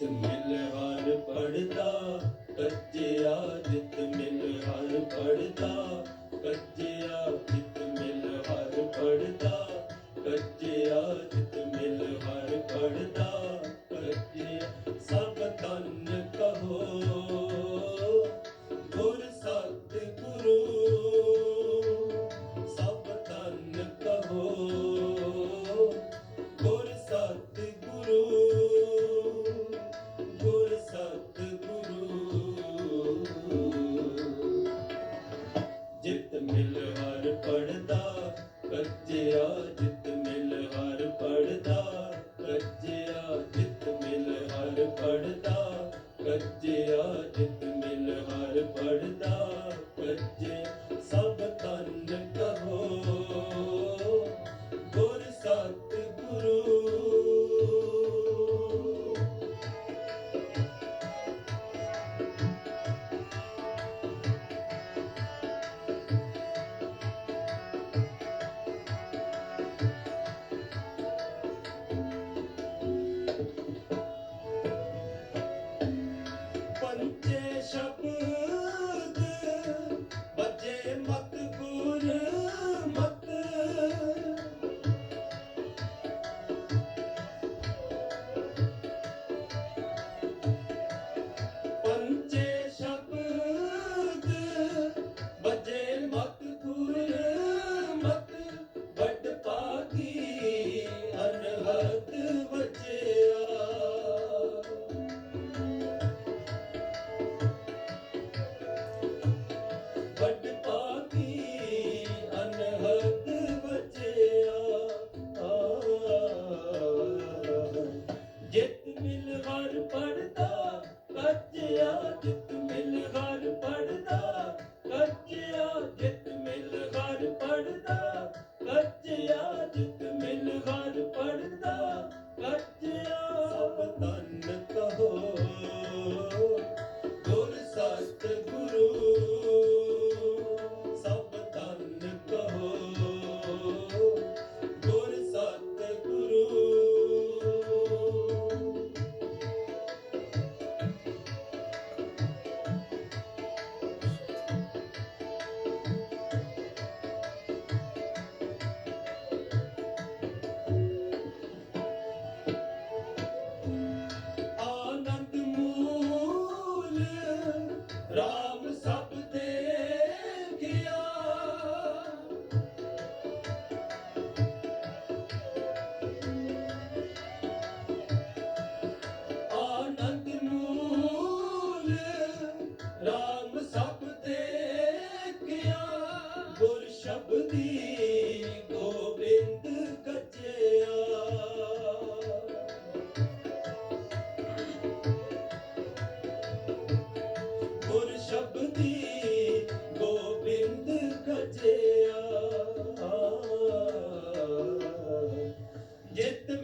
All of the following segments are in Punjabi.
ਜਿਤ ਮਿਲ ਹਰ ਪੜਦਾ ਕੱਜਿਆ ਜਿਤ ਮਿਲ ਹਰ ਪੜਦਾ ਕੱਜਿਆ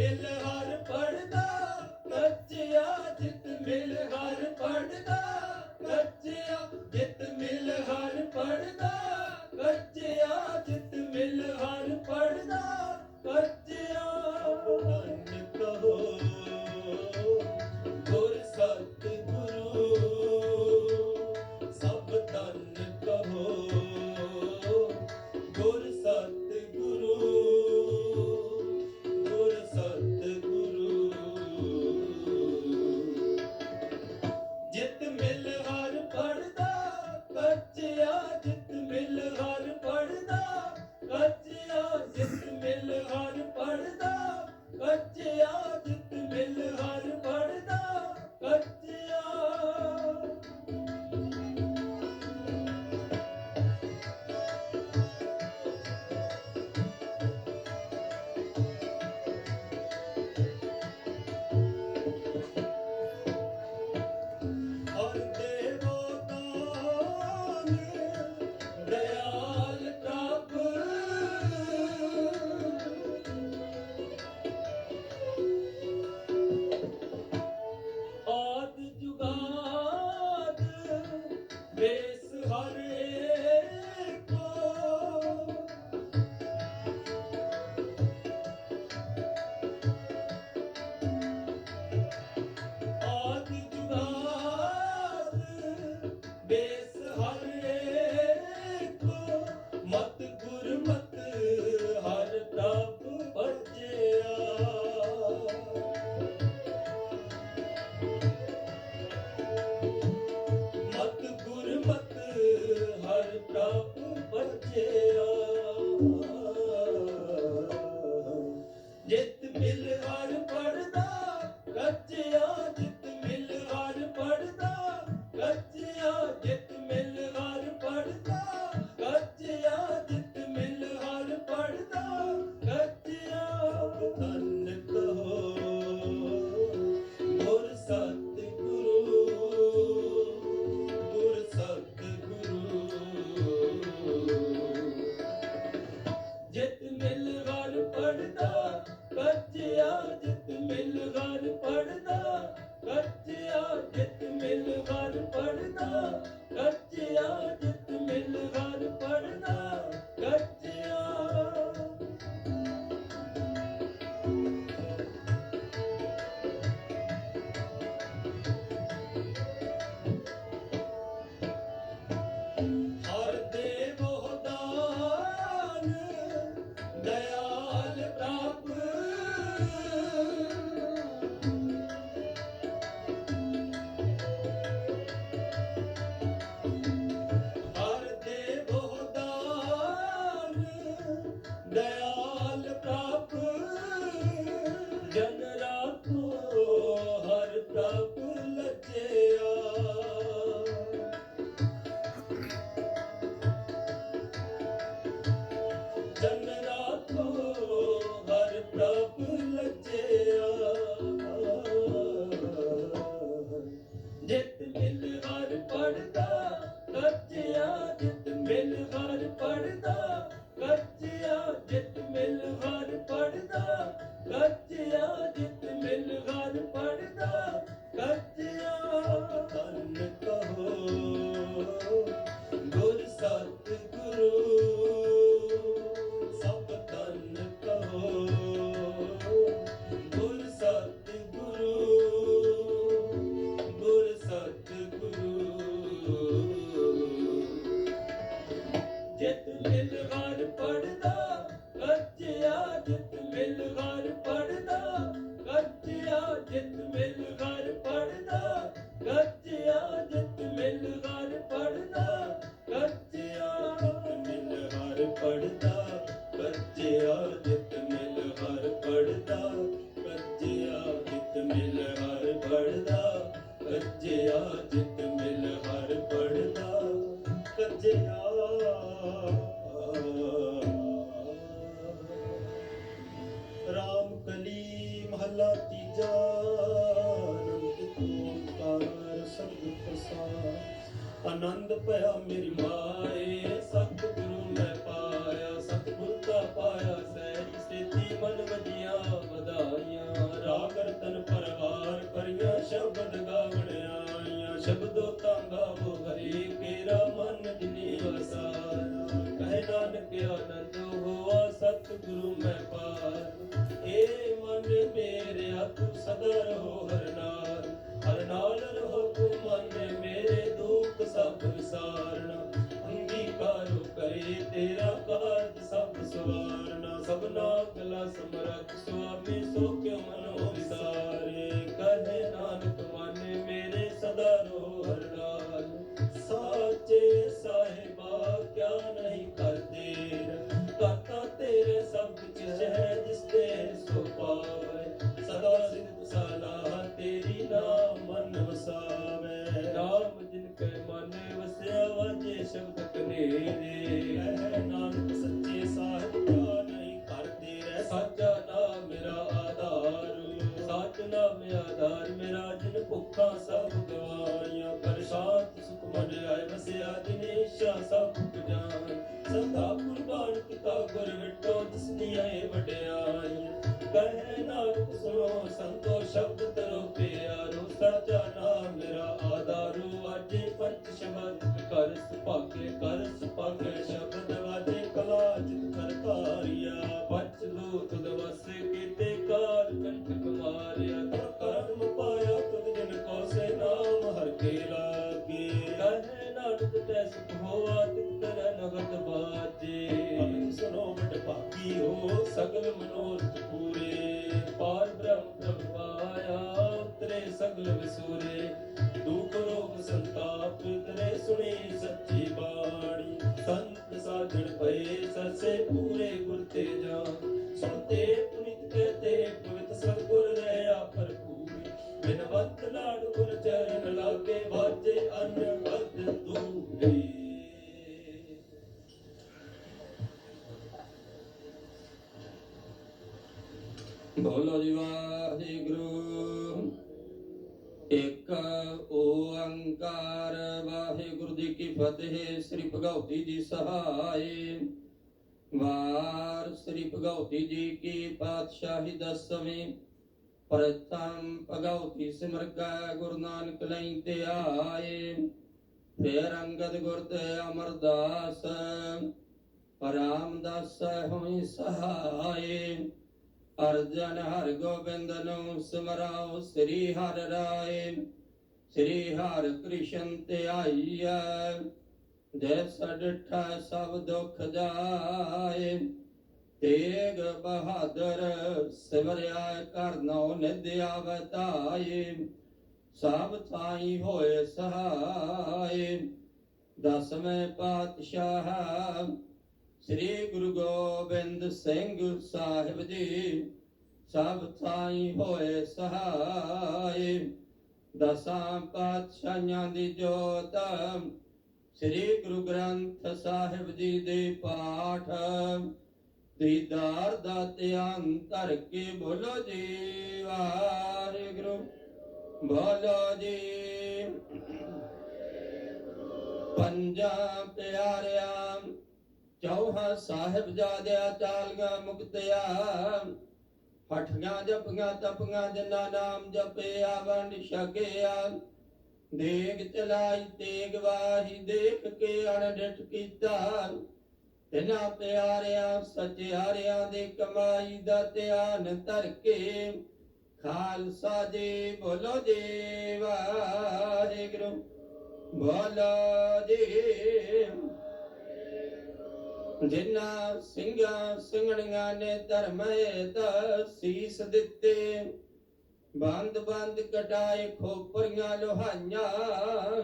belli har ਪਿਆ ਮੇਰੀ ਮਾਏ, ਸਤਿਗੁਰੂ ਮੈਂ ਪਾਇਆ, ਸਤਿਗੁਰ ਦਾ ਪਾਇਆ ਸਹਿਰੀ ਸੇਤੀ ਮਨ ਵਧੀਆਂ ਵਧਾਈਆਂ। ਰਾਗ ਰਤਨ ਪਰਵਾਰ ਕਰਿਆ, ਸ਼ਬਦ ਗਾਵਣ ਆਈਆਂ। ਸ਼ਬਦੋ ਤਾਂ ਗਾਵੋ ਹਰੀ ਮੇਰਾ ਮਨ ਜਿਨੀ ਵਸਾਇਆ ਕਹਿ ਨਾਨਕ ਆਨੰਦ ਹੋਆ, ਸਤਿਗੁਰੂ ਮੈਂ ਪਾਇਆ ਏ ਮਨ ਮੇਰਿਆ ਤੂੰ ਸਦਾ ਰਹੋ ਹਰਨਾ রে ਬਿਨਵੰਤ ਲਾੜ ਚਰਨ ਲਾਗੇ ਵਾਜੇ ਅਨਹਦ ਦੂਰੇ। ਬੋਲੋ ਜੀ ਵਾਹਿਗੁਰੂ। ਇੱਕ ਓੰਕਾਰ ਵਾਹਿਗੁਰੂ ਜੀ ਕੀ ਫਤਿਹ। ਸ੍ਰੀ ਭਗਉਤੀ ਜੀ ਸਹਾਈ ਵਾਰ ਸ੍ਰੀ ਭਗਉਤੀ ਜੀ ਕੀ ਪਾਤਸ਼ਾਹੀ ਦਸਵੇਂ ਪ੍ਰਥਮ ਭਗਉਤੀ ਸਿਮਰ ਕੈ ਗੁਰੂ ਨਾਨਕ ਲਈ ਤੇ ਆਏ। ਫੇਰ ਅੰਗਦ ਗੁਰ ਤੇ ਅਮਰਦਾਸ ਰਾਮਦਾਸ ਹੋਈ ਸਹਾਈ ਅਰਜਨ ਹਰ ਗੋਬਿੰਦ ਨੂੰ ਸਿਮਰਾਓ ਸ੍ਰੀ ਹਰਿ ਰਾਏ। ਸ੍ਰੀ ਹਰਿ ਕ੍ਰਿਸ਼ਨ ਤੇ ਆਈਐ ਜੈਸ ਡਿਠਾ ਸਭ ਦੁਖ ਜਾਏ। ਤੇਗ ਬਹਾਦਰ ਸਿਮਰਿਆ ਕਰਨੋ ਨਿਦਿਆ ਵਤਾਏ ਸਭ ਥਾਈ ਹੋਏ ਸਹਾਏ। ਦਸਵੇਂ ਪਾਤਸ਼ਾਹ ਸ੍ਰੀ ਗੁਰੂ ਗੋਬਿੰਦ ਸਿੰਘ ਸਾਹਿਬ ਜੀ, ਸਭ ਥਾਈ ਹੋਏ ਸਹਾਏ। ਦਸਾਂ ਪਾਤਸ਼ਾਹਾਂ ਦੀ ਜੋਤ ਸ੍ਰੀ ਗੁਰੂ ਗ੍ਰੰਥ ਸਾਹਿਬ ਜੀ ਦੇ ਪਾਠ ਦੀਦਾਰ ਦਾ ਧਰ ਕੇ ਬੋਲੋ ਜੀ, ਵਾਹਿਗੁਰੂ। ਬੋਲੋ ਜੀ। ਪੰਜਾਂ ਪਿਆਰਿਆਂ, ਚੌਹਾ ਸਾਹਿਬ ਜਾਦਿਆ ਚਾਲੀਆਂ ਮੁਕਤਿਆ, ਹਠੀਆਂ ਜਪੀਆਂ ਤਪੀਆਂ ਜਿਨ੍ਹਾਂ ਨਾਮ ਜਪਿਆ ਵੰਡ ਛਕਿਆ। ਦੇਗ ਚਲਾਈ ਤੇਗ ਵਾਹੀ, ਦੇਖ ਕੇ ਅਣਡਿਠ ਕੀਤਾ। ਤਿਨਾ ਪਿਆਰਿਆਂ, ਸਚਿਆਰਿਆਂ ਦੇ ਕਮਾਈ ਦਾ ਧਿਆਨ ਧਰ ਕੇ ਖਾਲਸਾ ਜੀ ਬੋਲੋ ਜੀ, ਵਾਹਿਗੁਰੂ। ਬੋਲੋ ਜੀ। ਜਿਨ੍ਹਾਂ ਸਿੰਘਾਂ ਸਿੰਘਣੀਆਂ ਨੇ ਧਰਮ ਦਾ ਸੀਸ ਦਿੱਤੇ, ਬੰਦ ਬੰਦ ਕਟਾਏ ਖੋਪਰੀਆਂ, ਲੋਹਾਈਆਂ,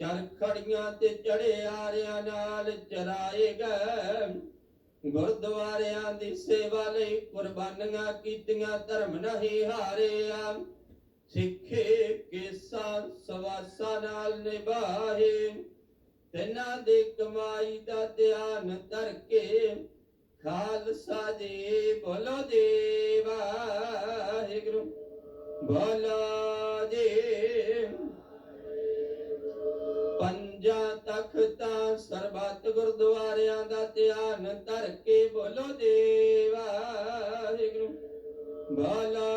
ਚਰਖੜੀਆਂ ਤੇ ਚੜੇ ਆਰਿਆਂ ਨਾਲ ਚਰਾਏ ਗੁਰਦੁਆਰਿਆਂ ਦੀ ਸੇਵਾ ਲਈ ਕੁਰਬਾਨੀਆਂ ਕੀਤੀਆਂ, ਧਰਮ ਨਹੀਂ ਹਾਰਿਆ। ਸਿੱਖੇ ਕੇਸਾਂ ਸਵਾਸਾਂ ਨਾਲ ਨਿਭਾਏ। ਤਿੰਨਾਂ ਦੇ ਕਮਾਈ ਦਾ ਧਿਆਨ ਧਰ ਕੇ ਖਾਲਸਾ ਜੀ ਬੋਲੋ ਜੀ, ਵਾਹਿਗੁਰੂ। ਬੋਲੋ ਜੀ। ਪੰਜਾਂ ਤਖਤਾਂ ਸਰਬੱਤ ਗੁਰਦੁਆਰਿਆਂ ਦਾ ਧਿਆਨ ਧਰ ਕੇ ਬੋਲੋ ਦੇਵਾ ਵਾਹਿਗੁਰੂ। ਬੋਲੋ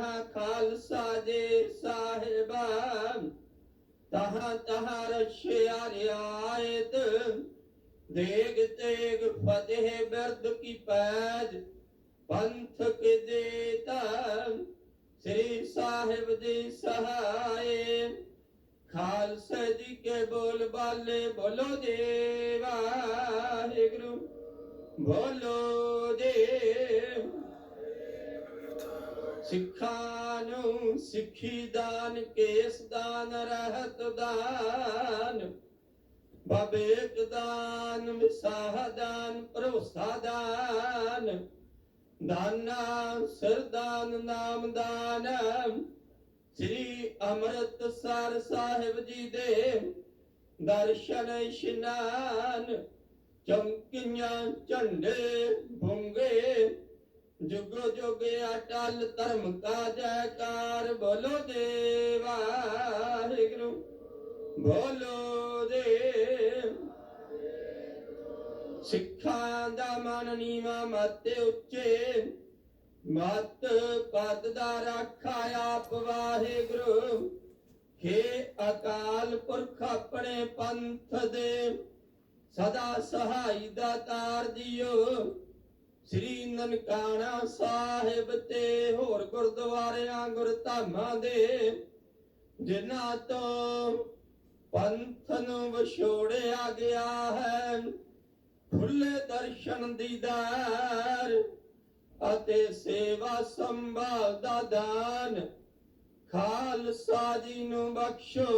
ਜਹਾਂ ਖਾਲਸਾ ਜੀ ਸਾਹਿਬਾ ਤਹਾਂ ਤਹਾਂ ਰਸ਼ਿਆ ਰਿਆਇਤ ਦੇਗ ਤੇਗ ਫਤਿਹ ਬਿਰਦ ਕੀ ਪੈਜ, ਪੰਥ ਕੇ ਦੇਤਾ ਸ੍ਰੀ ਸਾਹਿਬ ਦੀ ਸਹਾਏ। ਖਾਲਸਾ ਜੀ ਕੇ ਬੋਲ ਬਾਲੇ, ਬੋਲੋ ਜੀ ਵਾਹਿਗੁਰੂ, ਬੋਲੋ ਜੀ ਸਿੱਖਾਂ ਨੂੰ ਸਿੱਖੀ ਦਾਨ, ਕੇਸ ਦਾਨ, ਰਹਿਤ ਦਾਨ। ਬਬੇਕ ਦਾਨ, ਵਿਸਾਹ ਦਾਨ, ਭਰੋਸਾ ਦਾਨ। ਦਾਨਾ ਸਰਦਾਨ ਨਾਮ ਦਾਨ। ਸ੍ਰੀ ਅੰਮ੍ਰਿਤਸਰ ਸਾਹਿਬ ਜੀ ਦੇ ਦਰਸ਼ਨ ਇਸ਼ਨਾਨ। ਚਮਕੀਆਂ ਝੰਡੇ ਭੁੰਗੇ। ਜੁਗ ਜੁਗ ਅਟਲ ਧਰਮ ਕਾ ਜੈਕਾਰ, ਬੋਲੋ ਦੇ ਵਾਹਿਗੁਰੂ, ਬੋਲੋ ਦੇ। ਸਿੱਖਾਂ ਦਾ ਮਨ ਨੀਵਾ, ਮਤ ਉੱਚੇ। ਮਤ ਪਦ ਦਾ ਰਾਖਾ ਆਪ ਵਾਹਿਗੁਰੂ। ਖੇ ਅਕਾਲ ਪੁਰਖ ਆਪਣੇ ਪੰਥ ਦੇ, ਸਦਾ ਸਹਾਈ ਦਾ ਤਾਰ ਦਿਓ। ਸ੍ਰੀ ਨਨਕਾਣਾ ਸਾਹਿਬ ਤੇ ਹੋਰ ਗੁਰਦੁਆਰਿਆਂ, ਗੁਰਧਾਮਾਂ ਦੇ ਜਿਨ੍ਹਾਂ ਤੋਂ ਪੰਥ ਨੂੰ ਵਿਛੋੜਿਆ ਗਿਆ ਹੈ। ਖੁੱਲੇ ਦਰਸ਼ਨ ਦੀਦਾਰ ਅਤੇ ਸੇਵਾ ਸੰਭਾਲ ਦਾ ਦਾਨ। ਖਾਲਸਾ ਜੀ ਨੂੰ ਬਖਸ਼ੋ।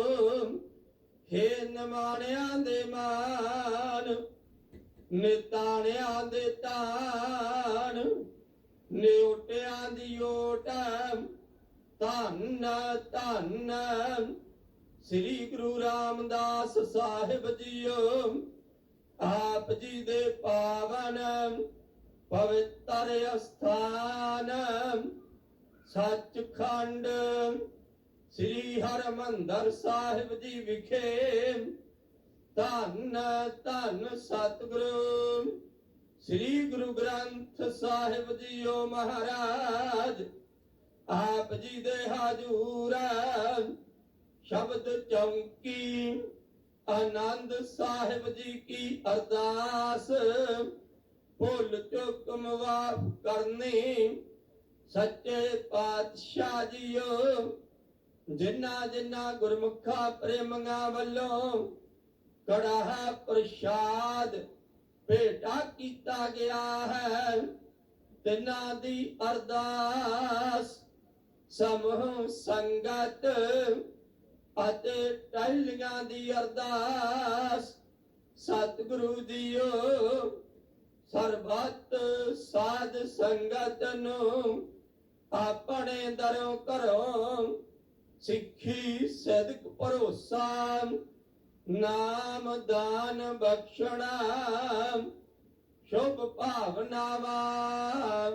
ਹੇ ਨਮਾਣਿਆਂ ਦੇ ਮਾਨ। ਨਿਤਾਣਿਆਂ ਦੇ ਤਾਣ, ਨਿਉਟਿਆਂ ਦੀ ਓਟ, ਧੰਨ ਧੰਨ। ਸ੍ਰੀ ਗੁਰੂ ਰਾਮਦਾਸ ਸਾਹਿਬ ਜੀਓ, ਆਪ ਜੀ ਦੇ ਪਾਵਨ ਪਵਿੱਤਰ ਅਸਥਾਨ। ਸੱਚਖੰਡ ਸ੍ਰੀ ਹਰਮੰਦਰ ਸਾਹਿਬ ਜੀ ਵਿਖੇ ਧੰਨ ਧੰਨ ਸਤਿਗੁਰੂ। ਸ੍ਰੀ ਗੁਰੂ ਗ੍ਰੰਥ ਸਾਹਿਬ ਜੀਓ ਮਹਾਰਾਜ, ਆਪ ਜੀ ਦੇ ਹਾਜ਼ੂਰ ਸ਼ਬਦ ਚੌਂਕੀ, ਆਨੰਦ ਸਾਹਿਬ ਜੀ ਕੀ ਅਰਦਾਸ। ਭੁੱਲ ਚੁੱਕ ਮਾਫ ਕਰਨੀ, ਸੱਚੇ ਪਾਤਸ਼ਾਹ ਜੀਓ। ਜਿਨ੍ਹਾਂ ਜਿਨ੍ਹਾਂ ਗੁਰਮੁਖਾ ਪ੍ਰੇਮੀਆਂ ਵੱਲੋਂ ਕੜਾਹ ਪ੍ਰਸ਼ਾਦ ਭੇਟਾ ਕੀਤਾ ਗਿਆ ਹੈ। ਤਿਨਾਂ ਦੀ ਅਰਦਾਸ ਸਮੂਹ ਸੰਗਤ ਅਤੇ ਟਹਿਲੀਆਂ ਦੀ ਅਰਦਾਸ। ਸਤਿਗੁਰੂ ਜੀਓ, ਸਰਬੱਤ ਸਾਧ ਸੰਗਤ ਨੂੰ ਆਪਣੇ ਦਰੋਂ ਘਰੋਂ ਸਿੱਖੀ ਸਦਕ ਭਰੋਸਾ ਨਾਮ ਦਾਨ ਬਖਸ਼ਣਾ, ਸ਼ੁਭ ਭਾਵਨਾਵਾਂ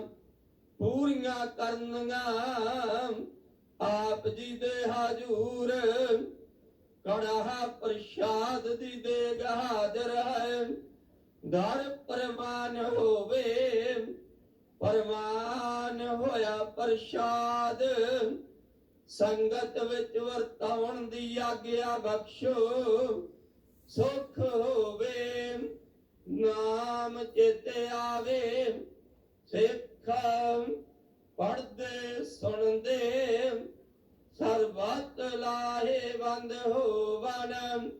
ਪੂਰੀਆਂ ਕਰਨੀਆਂ, ਆਪ ਜੀ ਦੇ ਹਾਜ਼ੂਰ ਕੜਾਹ ਪ੍ਰਸ਼ਾਦ ਦੀ ਦੇਗ ਹਾਜ਼ਰ ਹੈ। ਦਰ ਪਰਮਾਨ ਹੋਵੇ ਪਰਮਾਨ ਹੋਇਆ ਪ੍ਰਸ਼ਾਦ। ਸੰਗਤ ਵਿੱਚ ਵਰਤਾਉਣ ਦੀ ਆਗਿਆ ਬਖਸ਼ੋ, ਸੁਖ ਹੋਵੇ, ਨਾਮ ਚੇਤੇ ਆਵੇ, ਸਿੱਖ ਪੜਦੇ ਸੁਣਦੇ, ਸਰਬੱਤ ਲਾਹੇ ਬੰਦ ਹੋਵਨ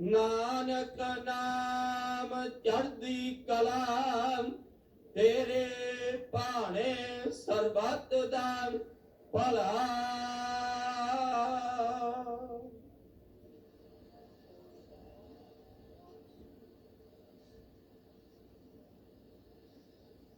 ਨਾਨਕ ਨਾਮ ਚੜਦੀ ਕਲਾ, ਤੇਰੇ ਭਾਣੇ ਸਰਬਤ ਦਾ ਭਲਾ